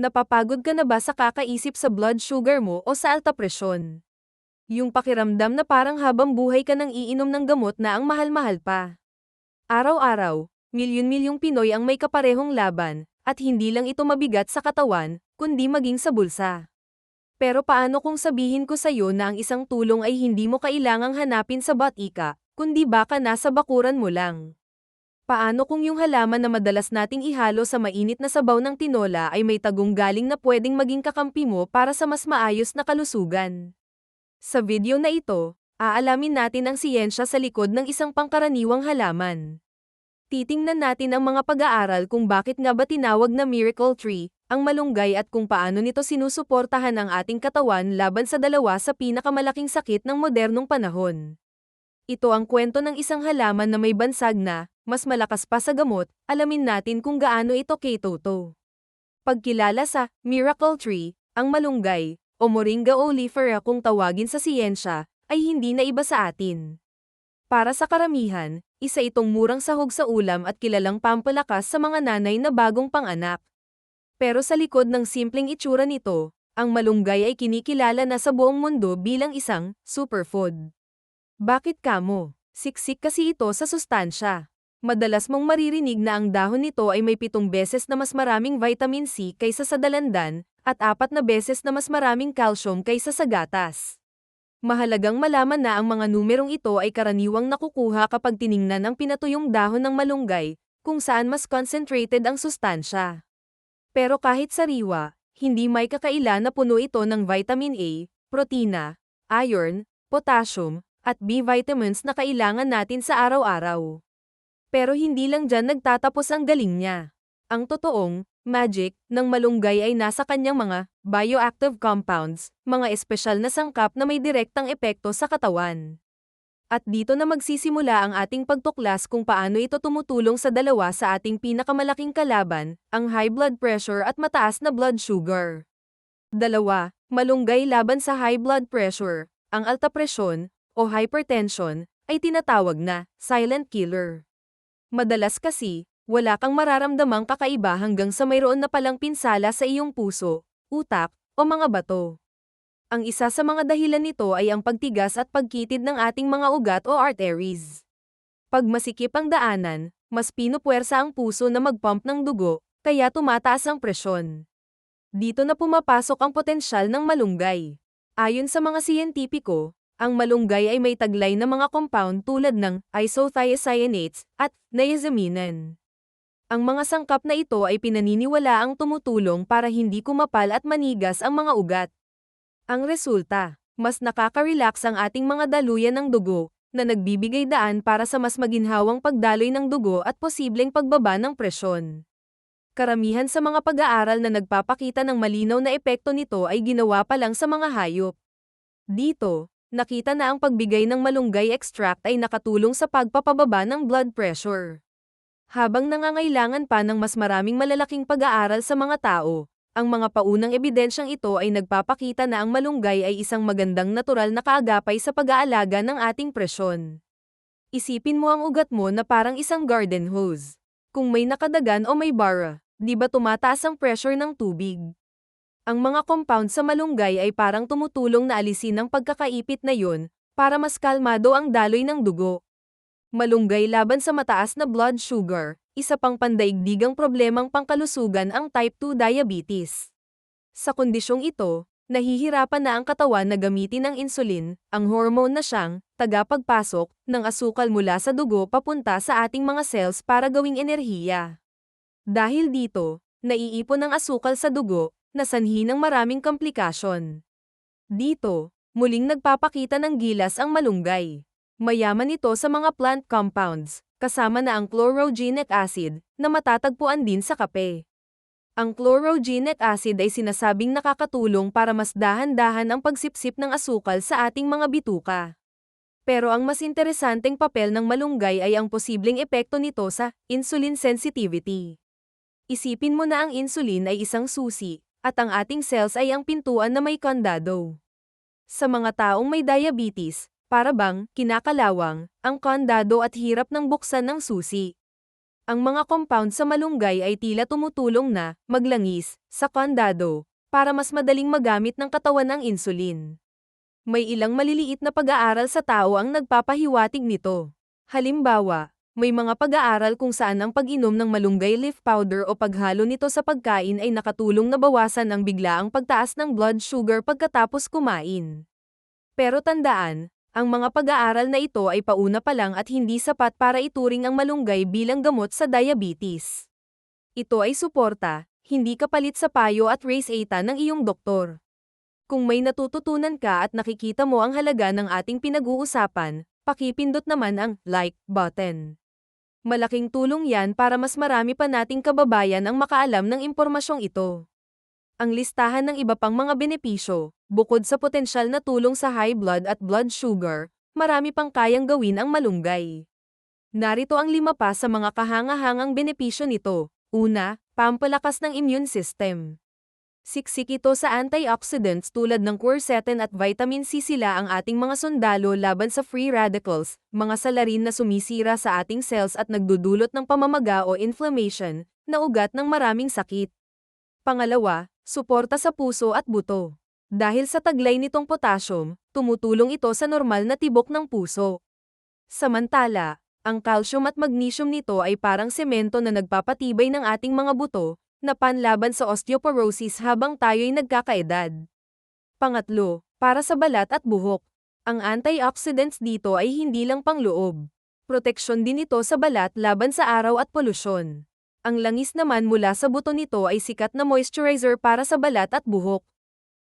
Napapagod ka na ba sa kakaisip sa blood sugar mo o sa alta presyon? Yung pakiramdam na parang habang buhay ka nang iinom ng gamot na ang mahal-mahal pa. Araw-araw, milyon-milyong Pinoy ang may kaparehong laban, at hindi lang ito mabigat sa katawan, kundi maging sa bulsa. Pero paano kung sabihin ko sa'yo na ang isang tulong ay hindi mo kailangang hanapin sa batika, kundi baka nasa bakuran mo lang? Paano kung yung halaman na madalas nating ihalo sa mainit na sabaw ng tinola ay may tagong galing na pwedeng maging kakampi mo para sa mas maayos na kalusugan? Sa video na ito, aalamin natin ang siyensya sa likod ng isang pangkaraniwang halaman. Titingnan natin ang mga pag-aaral kung bakit nga ba tinawag na miracle tree, ang malunggay at kung paano nito sinusuportahan ang ating katawan laban sa dalawa sa pinakamalaking sakit ng modernong panahon. Ito ang kwento ng isang halaman na may bansag na, mas malakas pa sa gamot, alamin natin kung gaano ito kay Toto. Pagkilala sa Miracle Tree, ang malunggay, o Moringa oleifera kung tawagin sa siyensya, ay hindi na iba sa atin. Para sa karamihan, isa itong murang sahog sa ulam at kilalang pampalakas sa mga nanay na bagong panganak. Pero sa likod ng simpleng itsura nito, ang malunggay ay kinikilala na sa buong mundo bilang isang superfood. Bakit kamo? Siksik kasi ito sa sustansya. Madalas mong maririnig na ang dahon nito ay may pitong beses na mas maraming vitamin C kaysa sa dalandan, at apat na beses na mas maraming calcium kaysa sa gatas. Mahalagang malaman na ang mga numerong ito ay karaniwang nakukuha kapag tiningnan ang pinatuyong dahon ng malunggay, kung saan mas concentrated ang sustansya. Pero kahit sariwa, hindi may kakaila na puno ito ng vitamin A, protina, iron, potassium, at B vitamins na kailangan natin sa araw-araw. Pero hindi lang dyan nagtatapos ang galing niya. Ang totoong, magic, ng malunggay ay nasa kanyang mga bioactive compounds, mga espesyal na sangkap na may direktang epekto sa katawan. At dito na magsisimula ang ating pagtuklas kung paano ito tumutulong sa dalawa sa ating pinakamalaking kalaban, ang high blood pressure at mataas na blood sugar. Dalawa, malunggay laban sa high blood pressure, ang alta presyon, o hypertension, ay tinatawag na silent killer. Madalas kasi, wala kang mararamdamang kakaiba hanggang sa mayroon na palang pinsala sa iyong puso, utak, o mga bato. Ang isa sa mga dahilan nito ay ang pagtigas at pagkitid ng ating mga ugat o arteries. Pag masikip ang daanan, mas pinupuwersa ang puso na magpump ng dugo, kaya tumataas ang presyon. Dito na pumapasok ang potensyal ng malunggay. Ayon sa mga siyentipiko, ang malunggay ay may taglay na mga compound tulad ng isothiocyanates at niacinamide. Ang mga sangkap na ito ay pinaniniwala ang tumutulong para hindi kumapal at manigas ang mga ugat. Ang resulta, mas nakaka-relax ang ating mga daluyan ng dugo, na nagbibigay daan para sa mas maginhawang pagdaloy ng dugo at posibleng pagbaba ng presyon. Karamihan sa mga pag-aaral na nagpapakita ng malinaw na epekto nito ay ginawa pa lang sa mga hayop. Dito, nakita na ang pagbigay ng malunggay extract ay nakatulong sa pagpapababa ng blood pressure. Habang nangangailangan pa ng mas maraming malalaking pag-aaral sa mga tao, ang mga paunang ebidensyang ito ay nagpapakita na ang malunggay ay isang magandang natural na kaagapay sa pag-aalaga ng ating presyon. Isipin mo ang ugat mo na parang isang garden hose. Kung may nakadagan o may bara, di ba tumataas ang pressure ng tubig? Ang mga compound sa malunggay ay parang tumutulong na alisin ang pagkakaipit na yun, para mas kalmado ang daloy ng dugo. Malunggay laban sa mataas na blood sugar, isa pang pandaigdigang problemang pangkalusugan ang type 2 diabetes. Sa kondisyong ito, nahihirapan na ang katawan na gamitin ang insulin, ang hormone na siyang tagapagpasok ng asukal mula sa dugo papunta sa ating mga cells para gawing enerhiya. Dahil dito, naiipon ang asukal sa dugo, na sanhi ng maraming komplikasyon. Dito, muling nagpapakita ng gilas ang malunggay. Mayaman ito sa mga plant compounds, kasama na ang chlorogenic acid, na matatagpuan din sa kape. Ang chlorogenic acid ay sinasabing nakakatulong para mas dahan-dahan ang pagsipsip ng asukal sa ating mga bituka. Pero ang mas interesanteng papel ng malunggay ay ang posibleng epekto nito sa insulin sensitivity. Isipin mo na ang insulin ay isang susi, at ang ating cells ay ang pintuan na may kandado. Sa mga taong may diabetes, para bang, kinakalawang, ang kandado at hirap ng buksan ng susi. Ang mga compound sa malunggay ay tila tumutulong na maglangis sa kondado para mas madaling magamit ng katawan ang insulin. May ilang maliliit na pag-aaral sa tao ang nagpapahiwatig nito. Halimbawa, may mga pag-aaral kung saan ang pag-inom ng malunggay leaf powder o paghalo nito sa pagkain ay nakatulong na bawasan ang biglaang pagtaas ng blood sugar pagkatapos kumain. Pero tandaan, ang mga pag-aaral na ito ay pauna pa lang at hindi sapat para ituring ang malunggay bilang gamot sa diabetes. Ito ay suporta, hindi kapalit sa payo at race eta ng iyong doktor. Kung may natututunan ka at nakikita mo ang halaga ng ating pinag-uusapan, pakipindot naman ang like button. Malaking tulong yan para mas marami pa nating kababayan ang makaalam ng impormasyong ito. Ang listahan ng iba pang mga benepisyo, bukod sa potensyal na tulong sa high blood at blood sugar, marami pang kayang gawin ang malunggay. Narito ang lima pa sa mga kahangahangang benepisyo nito. Una, pampalakas ng immune system. Siksik ito sa antioxidants tulad ng quercetin at vitamin C sila ang ating mga sundalo laban sa free radicals, mga salarin na sumisira sa ating cells at nagdudulot ng pamamaga o inflammation, na ugat ng maraming sakit. Pangalawa, suporta sa puso at buto. Dahil sa taglay nitong potassium, tumutulong ito sa normal na tibok ng puso. Samantala, ang calcium at magnesium nito ay parang semento na nagpapatibay ng ating mga buto, na panlaban sa osteoporosis habang tayo'y nagkakaedad. Pangatlo, para sa balat at buhok. Ang antioxidants dito ay hindi lang pangloob. Proteksyon din ito sa balat laban sa araw at polusyon. Ang langis naman mula sa buto nito ay sikat na moisturizer para sa balat at buhok.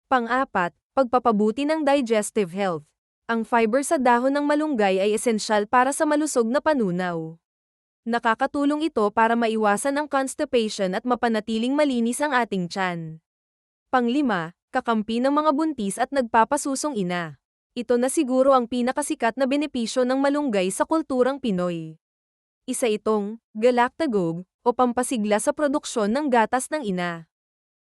Pang-apat, pagpapabuti ng digestive health. Ang fiber sa dahon ng malunggay ay esensyal para sa malusog na panunaw. Nakakatulong ito para maiwasan ang constipation at mapanatiling malinis ang ating tiyan. Panglima, kakampi ng mga buntis at nagpapasusong ina. Ito na siguro ang pinakasikat na benepisyo ng malunggay sa kulturang Pinoy. Isa itong galactagogue o pampasigla sa produksyon ng gatas ng ina.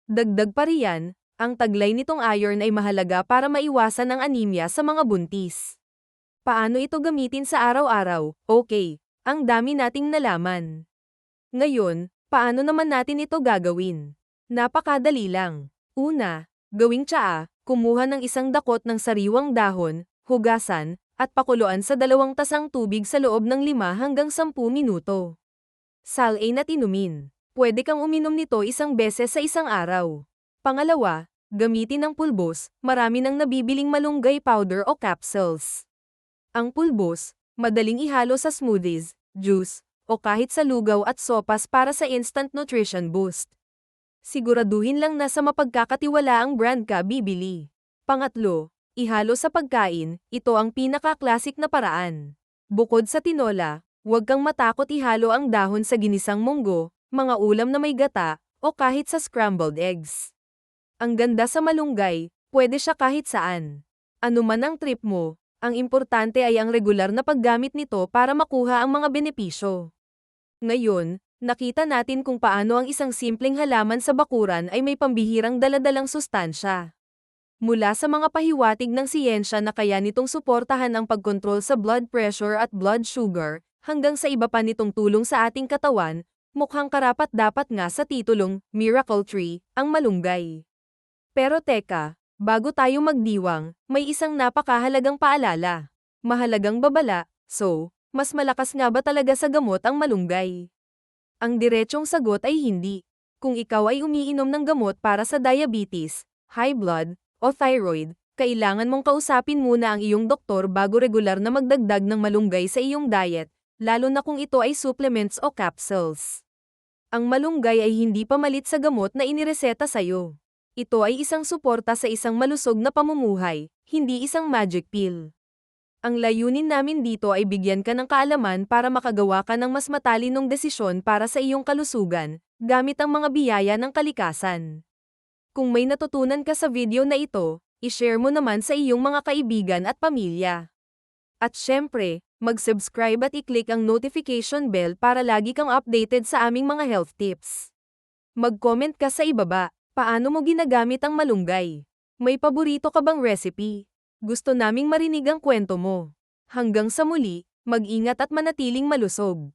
Dagdag pa riyan, ang taglay nitong iron ay mahalaga para maiwasan ang anemia sa mga buntis. Paano ito gamitin sa araw-araw? Okay, ang dami nating nalaman. Ngayon, paano naman natin ito gagawin? Napakadali lang. Una, gawing tsaa, kumuha ng isang dakot ng sariwang dahon, hugasan, at pakuluan sa dalawang tasang tubig sa loob ng 5 hanggang 10 minuto. Salain at inumin. Pwede kang uminom nito isang beses sa isang araw. Pangalawa, gamitin ang pulbos, marami nang nabibiling malunggay powder o capsules. Ang pulbos, madaling ihalo sa smoothies, juice, o kahit sa lugaw at sopas para sa instant nutrition boost. Siguraduhin lang na sa mapagkakatiwalaang brand ka bibili. Pangatlo, ihalo sa pagkain, ito ang pinaka-classic na paraan. Bukod sa tinola, Huwag kang matakot ihalo ang dahon sa ginisang munggo, mga ulam na may gata, o kahit sa scrambled eggs. Ang ganda sa malunggay, pwede siya kahit saan. Ano man ang trip mo, ang importante ay ang regular na paggamit nito para makuha ang mga benepisyo. Ngayon, nakita natin kung paano ang isang simpleng halaman sa bakuran ay may pambihirang daladalang sustansya. Mula sa mga pahiwatig ng siyensya na kaya nitong suportahan ang pagkontrol sa blood pressure at blood sugar, hanggang sa iba pa nitong tulong sa ating katawan, mukhang karapat dapat nga sa titulong Miracle Tree ang malunggay. Pero teka, bago tayo magdiwang, may isang napakahalagang paalala. Mahalagang babala, so, mas malakas nga ba talaga sa gamot ang malunggay? Ang diretsong sagot ay hindi. Kung ikaw ay umiinom ng gamot para sa diabetes, high blood, o thyroid, kailangan mong kausapin muna ang iyong doktor bago regular na magdagdag ng malunggay sa iyong diet, lalo na kung ito ay supplements o capsules. Ang malunggay ay hindi pamalit sa gamot na inireseta sa'yo. Ito ay isang suporta sa isang malusog na pamumuhay, hindi isang magic pill. Ang layunin namin dito ay bigyan ka ng kaalaman para makagawa ka ng mas matalinong desisyon para sa iyong kalusugan, gamit ang mga biyaya ng kalikasan. Kung may natutunan ka sa video na ito, ishare mo naman sa iyong mga kaibigan at pamilya. At syempre, mag-subscribe at i-click ang notification bell para lagi kang updated sa aming mga health tips. Mag-comment ka sa ibaba, paano mo ginagamit ang malunggay? May paborito ka bang recipe? Gusto naming marinig ang kwento mo. Hanggang sa muli, mag-ingat at manatiling malusog.